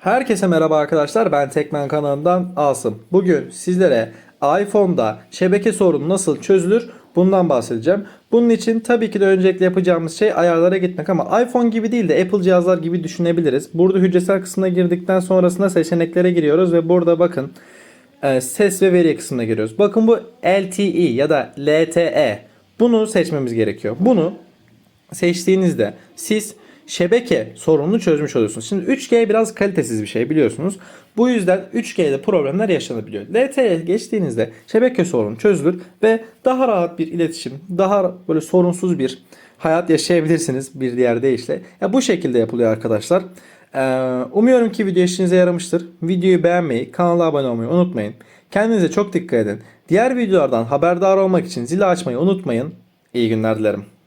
Herkese merhaba arkadaşlar. Ben Tekmen kanalından Asım. Bugün sizlere iPhone'da şebeke sorunu nasıl çözülür bundan bahsedeceğim. Bunun için tabii ki de öncelikle yapacağımız şey ayarlara gitmek ama iPhone gibi değil de Apple cihazlar gibi düşünebiliriz. Burada hücresel kısmına girdikten sonrasında seçeneklere giriyoruz ve burada bakın e, ses ve veri kısmına giriyoruz. Bakın bu LTE ya da LTE. Bunu seçmemiz gerekiyor. Bunu seçtiğinizde siz şebeke sorununu çözmüş oluyorsunuz. Şimdi 3G biraz kalitesiz bir şey biliyorsunuz. Bu yüzden 3G'de problemler yaşanabiliyor. LTE'ye geçtiğinizde şebeke sorunu çözülür ve daha rahat bir iletişim, daha böyle sorunsuz bir hayat yaşayabilirsiniz bir diğer deyişle. Ya bu şekilde yapılıyor arkadaşlar. Ee, umuyorum ki video işinize yaramıştır. Videoyu beğenmeyi, kanala abone olmayı unutmayın. Kendinize çok dikkat edin. Diğer videolardan haberdar olmak için zili açmayı unutmayın. İyi günler dilerim.